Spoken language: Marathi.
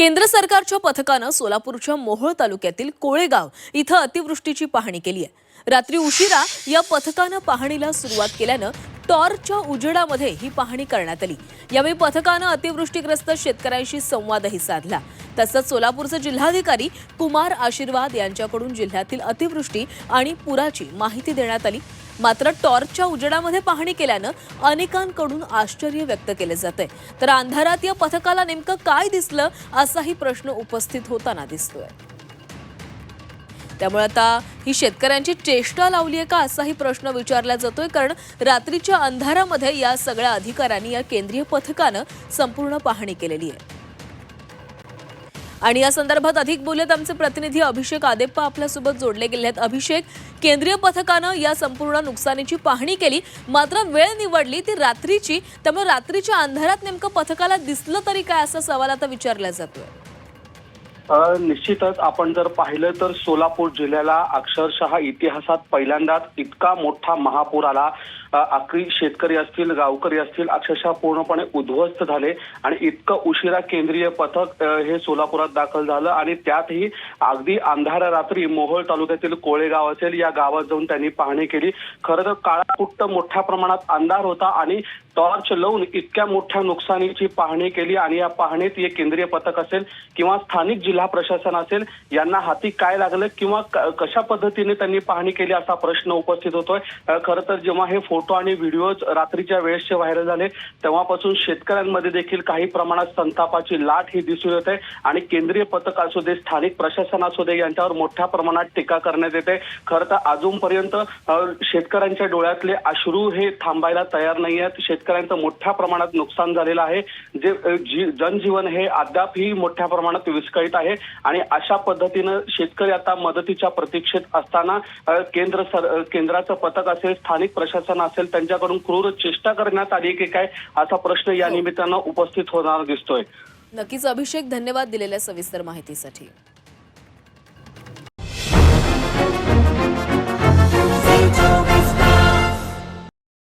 केंद्र सरकारच्या पथकानं सोलापूरच्या मोहोळ तालुक्यातील कोळेगाव इथं अतिवृष्टीची पाहणी केली आहे. रात्री उशिरा या पथकानं पाहणीला सुरुवात केल्यानं टॉर्चच्या उजेडामध्ये ही पाहणी करण्यात आली. यावेळी पथकानं अतिवृष्टीग्रस्त शेतकऱ्यांशी संवादही साधला. तसंच सोलापूरचे जिल्हाधिकारी कुमार आशीर्वाद यांच्याकडून जिल्ह्यातील अतिवृष्टी आणि पुराची माहिती देण्यात आली. मात्र टॉर्चच्या उजेडामध्ये पाहणी केल्यानं अनेकांकडून आश्चर्य व्यक्त केले जाते तर अंधारात या पथकाला नेमकं काय दिसलं असाही प्रश्न उपस्थित होताना दिसतोय. त्यामुळे आता ही शेतकऱ्यांची चेष्टा लावली आहे का असाही प्रश्न विचारला जातोय कारण रात्रीच्या अंधारामध्ये या सगळ्या अधिकाऱ्यांनी या केंद्रीय पथकानं संपूर्ण पाहणी केलेली आहे. आणि या संदर्भात अधिक बोलत आमचे प्रतिनिधी अभिषेक आदेप्पा आपल्यासोबत जोडले गेले आहेत. अभिषेक केंद्रीय पथकानं या संपूर्ण नुकसानीची पाहणी केली. मात्र वेळ निवडली ती रात्रीची. त्यामुळे रात्रीच्या अंधारात नेमकं पथकाला दिसलं तरी काय असा सवाल आता विचारला जातोय. निश्चितच आपण जर पाहिलं तर सोलापूर जिल्ह्याला अक्षरशः इतिहासात पहिल्यांदाच इतका मोठा महापूर आला. आखरी शेतकरी असतील गावकरी असतील अक्षरशः पूर्णपणे उद्ध्वस्त झाले आणि इतकं उशिरा केंद्रीय पथक हे सोलापुरात दाखल झालं आणि त्यातही अगदी अंधार रात्री मोहोळ तालुक्यातील कोळेगाव असेल या गावात जाऊन त्यांनी पाहणी केली. खरं तर काळाकुट्ट मोठ्या प्रमाणात अंधार होता आणि टॉर्च लावून इतक्या मोठ्या नुकसानीची पाहणी केली आणि या पाहणीत हे केंद्रीय पथक असेल किंवा स्थानिक जिल्हा प्रशासन असेल यांना हाती काय लागलं किंवा कशा पद्धतीने त्यांनी पाहणी केली असा प्रश्न उपस्थित होतोय. खरं तर जेव्हा हे फोटो आणि व्हिडिओज रात्रीच्या वेळेसचे व्हायरल झाले तेव्हापासून शेतकऱ्यांमध्ये देखील काही प्रमाणात संतापाची लाट ही दिसून येते आणि केंद्रीय पथक असू दे स्थानिक प्रशासन असू दे यांच्यावर मोठ्या प्रमाणात टीका करण्यात येते. खरं तर अजूनपर्यंत शेतकऱ्यांच्या डोळ्यातले अश्रू हे थांबायला तयार नाही आहेत शेतकऱ्यांचं मोठ्या प्रमाणात नुकसान झालेलं आहे. जे जनजीवन हे अद्यापही मोठ्या प्रमाणात विस्कळीत आहे आणि अशा पद्धतीनं शेतकरी आता मदतीच्या प्रतीक्षेत असताना केंद्र सर केंद्राचं पथक असेल स्थानिक प्रशासन असेल त्यांच्याकडून क्रूर चेष्टा करण्यात आली की काय असा प्रश्न या निमित्तानं उपस्थित होणार दिसतोय. नक्कीच अभिषेक धन्यवाद दिलेल्या सविस्तर माहितीसाठी.